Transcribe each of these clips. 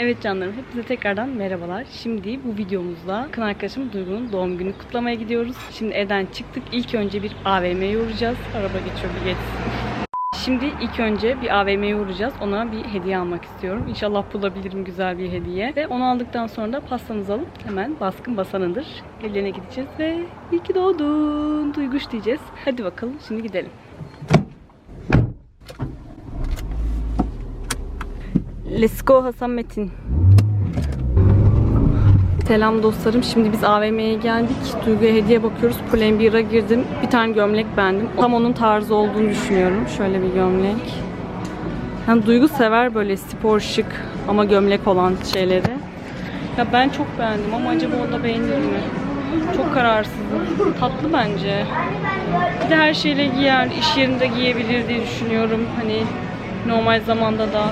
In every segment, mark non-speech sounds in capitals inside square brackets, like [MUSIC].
Evet canlarım hepinize tekrardan merhabalar. Şimdi bu videomuzda kın arkadaşım Duygu'nun doğum günü kutlamaya gidiyoruz. Şimdi evden çıktık. İlk önce bir AVM'ye uğrayacağız. Araba geçiyor bir geçsin. [LAUGHS] Şimdi ilk önce bir AVM'ye uğrayacağız. Ona bir hediye almak istiyorum. İnşallah bulabilirim güzel bir hediye. Ve onu aldıktan sonra da pastamızı alıp hemen baskın basanıdır. Evlerine gideceğiz ve iyi ki doğdun Duyguş diyeceğiz. Hadi bakalım şimdi gidelim. Let's go Hasan Metin. Selam dostlarım. Şimdi biz AVM'ye geldik. Duygu'ya hediye bakıyoruz. Pull&Bear'a girdim. Bir tane gömlek beğendim. Tam onun tarzı olduğunu düşünüyorum. Şöyle bir gömlek. Yani Duygu sever böyle spor şık ama gömlek olan şeyleri. Ya ben çok beğendim ama acaba o da beğenir mi? Çok kararsızım. Tatlı bence. Bir de her şeyle giyer, iş yerinde giyebilir diye düşünüyorum. Hani normal zamanda da.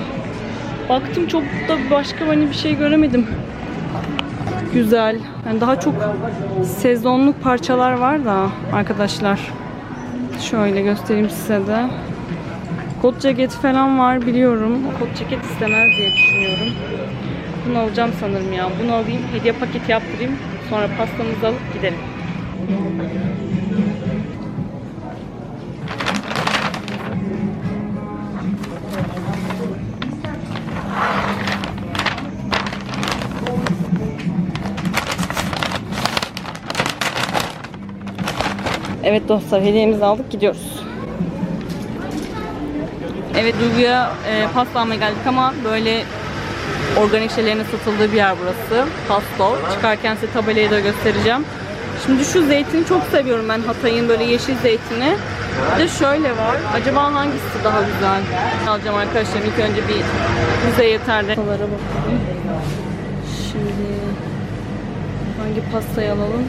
Baktım çok da başka hani bir şey göremedim. Güzel. Yani daha çok sezonluk parçalar var da arkadaşlar. Şöyle göstereyim size de. Kot ceket falan var biliyorum. Kot ceket istemez diye düşünüyorum. Bunu alacağım sanırım ya. Bunu alayım, hediye paketi yaptırayım. Sonra pastamızı alıp gidelim. Evet dostlar hediyemizi aldık gidiyoruz. Evet Duygu'ya e, pasta almaya geldik ama böyle organik şeylerin satıldığı bir yer burası. Pasto. Çıkarken size tabelayı da göstereceğim. Şimdi şu zeytini çok seviyorum ben Hatay'ın böyle yeşil zeytini. Bir de şöyle var. Acaba hangisi daha güzel? Alacağım arkadaşlar. İlk önce bir bize yeter de. Pastalara bakalım. Şimdi hangi pastayı alalım?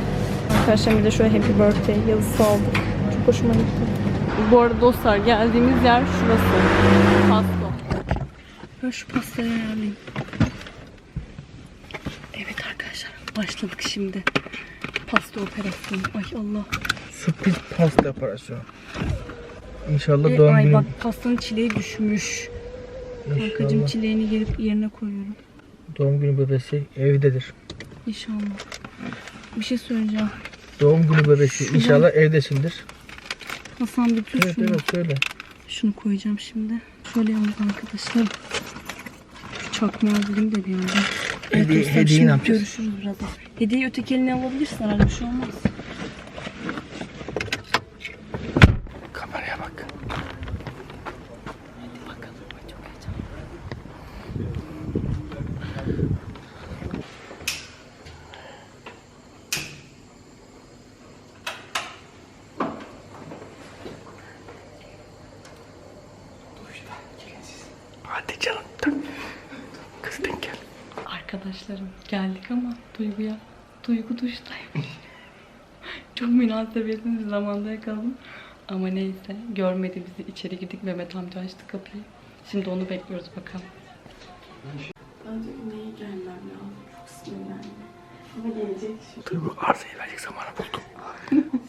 Arkadaşlar bir de şöyle Happy Birthday yazısı aldık. Çok hoşuma gitti. Bu arada dostlar geldiğimiz yer şurası. Pasto. Ben şu pastayı ayarlayayım. Evet arkadaşlar başladık şimdi. Pasta operasyonu. Ay Allah. Sürpriz pasta operasyonu. İnşallah E, doğum ay günü. bak pastanın çileği düşmüş. Kankacığım İnşallah çileğini gelip yerine koyuyorum. doğum günü bebesi evdedir. İnşallah. Bir şey söyleyeceğim. Doğum günü bebesi Şuradan- inşallah evdesindir. Hasan bir tut Evet şunu. evet söyle. Şunu koyacağım şimdi. Şöyle yalnız arkadaşlar. Çakmağı alayım da bir yandan. Hediye- dostlar, hediyeyi şimdi ne yapacağız? Görüşürüz birazdan. Hediyeyi öteki eline alabilirsin herhalde bir şey olmaz. Kameraya bak. Hadi bakalım. Ay, Çok heyecanlı. Hadi canım. dur. Kız denk gel. Arkadaşlarım geldik ama Duygu'ya Duygu duştaymış. [LAUGHS] Çok münasebetsiz bir zamanda yakaladım. Ama neyse görmedi bizi içeri girdik Mehmet amca açtı kapıyı. Şimdi onu bekliyoruz bakalım. Bence neye gelmem lazım. Çok sinirlendim. Ama gelecek şimdi. Duygu arsayı verecek zamanı buldum. [LAUGHS]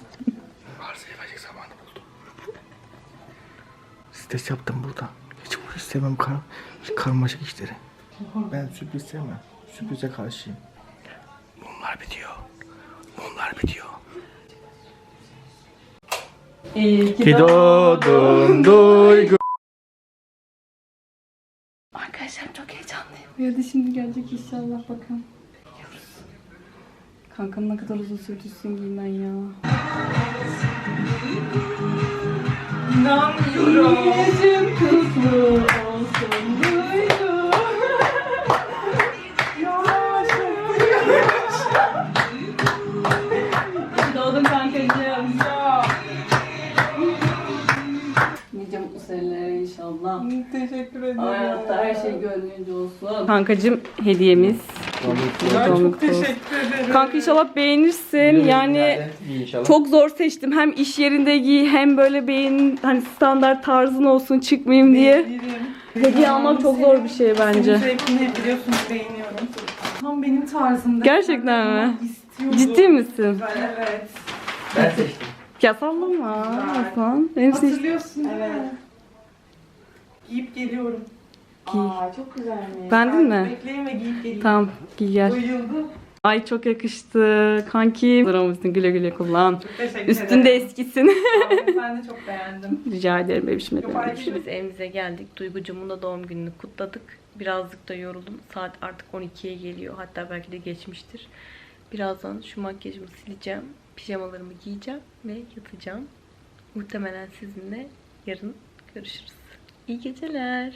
arsayı verecek zamanı buldum. Stres yaptım burada. Hiç bu istemem kar karmaşık işleri. Ben sürpriz sevmem. Sürprize karşıyım. Mumlar bitiyor. Mumlar bitiyor. İyi Ki doğdun Duygu. Arkadaşlar çok heyecanlıyım. Bu arada şimdi gelecek inşallah bakalım. Bekliyoruz. Kankam ne kadar uzun sürdü üstün ben ya. İnanmıyorum. Yüzüm kutlu Teşekkür ederim. Hayatta her şey gönlünce olsun. Kankacığım hediyemiz. Ben çok teşekkür ederim. Kanka inşallah beğenirsin. Yani çok zor seçtim. Hem iş yerinde giy hem böyle beğen hani standart tarzın olsun çıkmayayım diye. Beğenirim. Hediye almak çok zor bir şey Senin bence. zevkini biliyorsunuz beğeniyorum. Tam benim tarzımda. Gerçekten mi? İstiyordum. Ciddi misin? Ben evet. Ben seçtim. Ya sallama Hasan. Benim seç- Hatırlıyorsun değil mi? Giyip geliyorum. Giy. Aa çok güzelmiş. Beğendin mi? Bekleyin ve giyip geleyim. Tamam giy gel. Bayıldım. Ay çok yakıştı. Kanki. Duramızın güle güle kullan. Çok teşekkür Üstünde ederim. eskisin. Abi, ben de çok beğendim. [LAUGHS] Rica ederim bebişim. Yok, fark etmez. Biz evimize geldik. Duygucumun da doğum gününü kutladık. Birazcık da yoruldum. Saat artık 12'ye geliyor. Hatta belki de geçmiştir. Birazdan şu makyajımı sileceğim. Pijamalarımı giyeceğim ve yatacağım. Muhtemelen sizinle yarın görüşürüz. İyi geceler.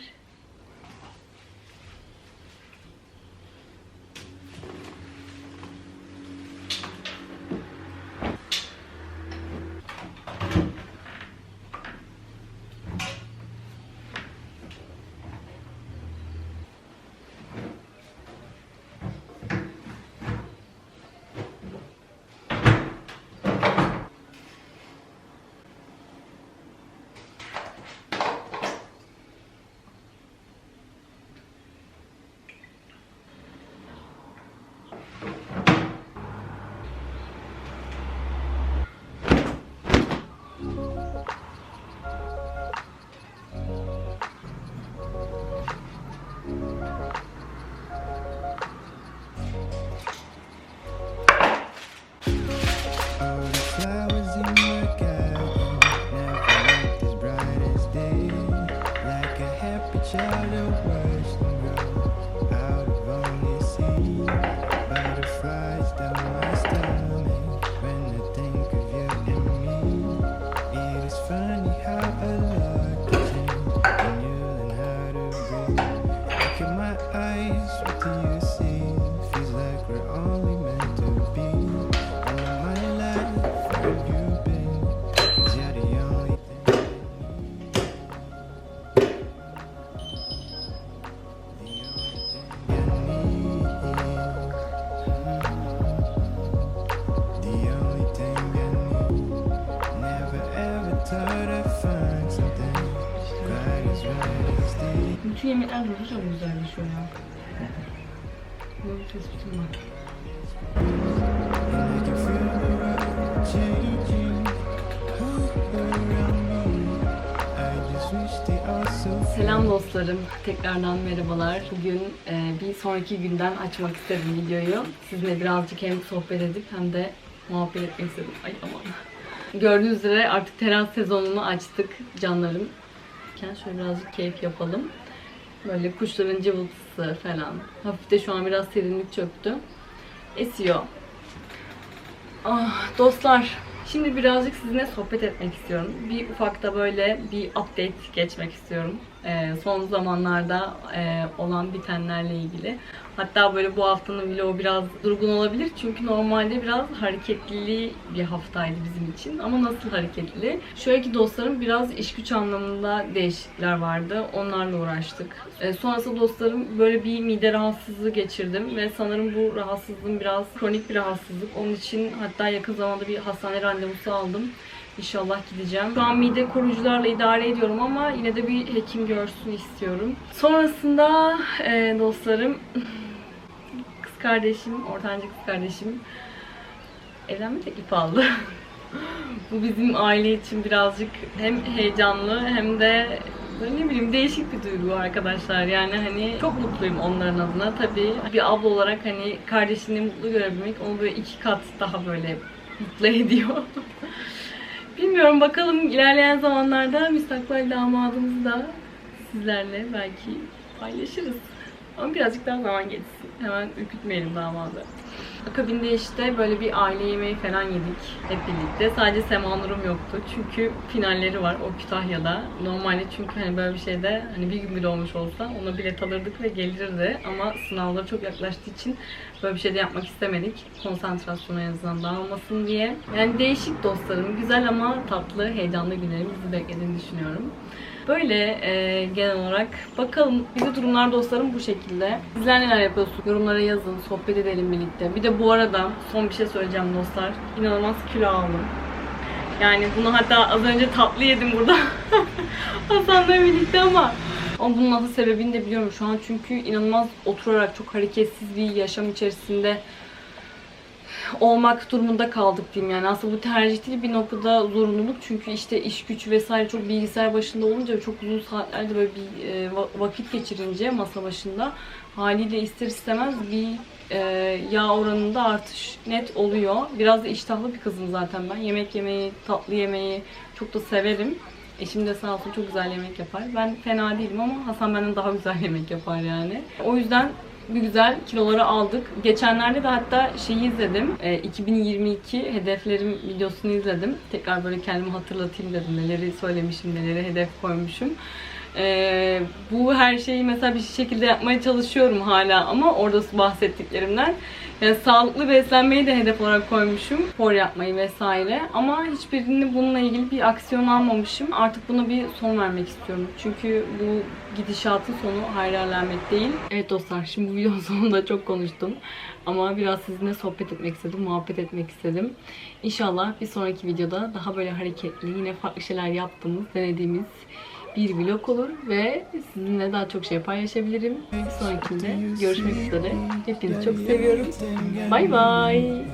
Happy Bütün yemekler böyle çok güzelleşiyor ya. Böyle tespitim var. And I can feel the world changing around me. I just wish they also Selam dostlarım. Tekrardan merhabalar. Bugün e, bir sonraki günden açmak istedim videoyu. Sizinle birazcık hem sohbet edip hem de muhabbet etmek istedim. Ay aman. Gördüğünüz üzere artık teras sezonunu açtık canlarım. Şöyle birazcık keyif yapalım. Böyle kuşların cıvıltısı falan. Hafif de şu an biraz serinlik çöktü. Esiyor. Ah, dostlar, şimdi birazcık sizinle sohbet etmek istiyorum. Bir ufakta böyle bir update geçmek istiyorum. Ee, son zamanlarda e, olan bitenlerle ilgili. Hatta böyle bu haftanın vlogu biraz durgun olabilir. Çünkü normalde biraz hareketli bir haftaydı bizim için. Ama nasıl hareketli? Şöyle ki dostlarım biraz iş güç anlamında değişiklikler vardı. Onlarla uğraştık. Ee, sonrasında dostlarım böyle bir mide rahatsızlığı geçirdim. Ve sanırım bu rahatsızlığım biraz kronik bir rahatsızlık. Onun için hatta yakın zamanda bir hastane randevusu aldım. İnşallah gideceğim. Şu an mide koruyucularla idare ediyorum ama yine de bir hekim görsün istiyorum. Sonrasında e, dostlarım [LAUGHS] kız kardeşim, ortanca kız kardeşim evlenme teklifi aldı. [LAUGHS] Bu bizim aile için birazcık hem heyecanlı hem de ne bileyim değişik bir duygu arkadaşlar. Yani hani çok mutluyum onların adına. Tabii bir abla olarak hani kardeşini mutlu görebilmek onu böyle iki kat daha böyle mutlu [LAUGHS] ediyor. Bilmiyorum bakalım ilerleyen zamanlarda müstakbel damadımızı da sizlerle belki paylaşırız. Ama birazcık daha zaman geçsin. Hemen ürkütmeyelim damadı. Akabinde işte böyle bir aile yemeği falan yedik hep birlikte. Sadece Sema Nur'um yoktu. Çünkü finalleri var o Kütahya'da. Normalde çünkü hani böyle bir şeyde hani bir gün bile olmuş olsa ona bilet alırdık ve gelirdi. Ama sınavları çok yaklaştığı için böyle bir şey de yapmak istemedik. Konsantrasyonu en azından dağılmasın diye. Yani değişik dostlarım. Güzel ama tatlı, heyecanlı günlerin bizi beklediğini düşünüyorum. Böyle e, genel olarak bakalım bizi durumlar dostlarım bu şekilde. Sizler neler yapıyorsunuz? Yorumlara yazın, sohbet edelim birlikte. Bir de bu arada son bir şey söyleyeceğim dostlar. İnanılmaz kilo aldım. Yani bunu hatta az önce tatlı yedim burada. [LAUGHS] Hasan'la birlikte ama ama bunun asıl sebebini de biliyorum şu an çünkü inanılmaz oturarak çok hareketsiz bir yaşam içerisinde olmak durumunda kaldık diyeyim yani. Aslında bu tercih değil bir noktada zorunluluk. Çünkü işte iş güç vesaire çok bilgisayar başında olunca çok uzun saatlerde böyle bir e, va- vakit geçirince masa başında haliyle ister istemez bir e, yağ oranında artış net oluyor. Biraz da iştahlı bir kızım zaten ben. Yemek yemeyi, tatlı yemeyi çok da severim. Eşim de sağ olsun çok güzel yemek yapar. Ben fena değilim ama Hasan benden daha güzel [LAUGHS] yemek yapar yani. O yüzden bir güzel kiloları aldık. Geçenlerde de hatta şeyi izledim. E, 2022 hedeflerim videosunu izledim. Tekrar böyle kendimi hatırlatayım dedim. Neleri söylemişim, neleri hedef koymuşum. E, bu her şeyi mesela bir şekilde yapmaya çalışıyorum hala ama orada bahsettiklerimden. Yani sağlıklı beslenmeyi de hedef olarak koymuşum. Spor yapmayı vesaire. Ama hiçbirini bununla ilgili bir aksiyon almamışım. Artık buna bir son vermek istiyorum. Çünkü bu gidişatın sonu hayra alamet değil. Evet dostlar şimdi bu videonun [LAUGHS] sonunda çok konuştum. Ama biraz sizinle sohbet etmek istedim, muhabbet etmek istedim. İnşallah bir sonraki videoda daha böyle hareketli, yine farklı şeyler yaptığımız, denediğimiz bir vlog olur ve sizinle daha çok şey paylaşabilirim. Bir sonrakinde görüşmek üzere. Hepinizi çok seviyorum. Bay bay.